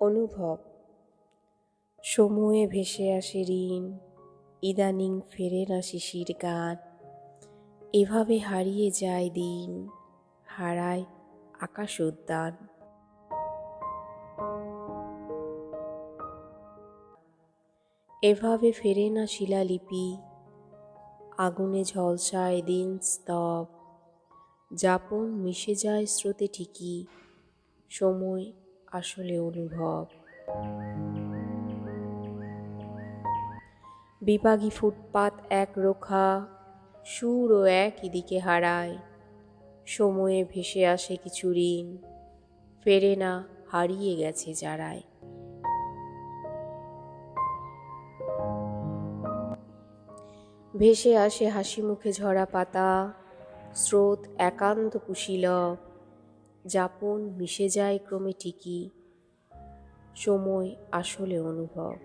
অনুভব। সময়ে ভেসে আসে ঋণ, ইদানিং ফেরে না শিশির গান। এভাবে হারিয়ে যায় দিন, হারায় আকাশ উদ্যান। এভাবে ফেরে না শিলালিপি, আগুনে ঝলসায় দিন স্তব। যাপন মিশে যায় স্রোতে ঠিকই, সময় আসলে অনুভব। বিপাগী ফুটপাত এক রোখা সুরও একই দিকে হারায়। সময়ে ভেসে আসে কিছু ঋণ, ফেরে না, হারিয়ে গেছে যারায় ভেসে আসে হাসি মুখে ঝরা পাতা, স্রোত একান্ত কুশীলব। যাপন মিশে যায় ক্রমে ঠিকই। সময় আসলে অনুভব।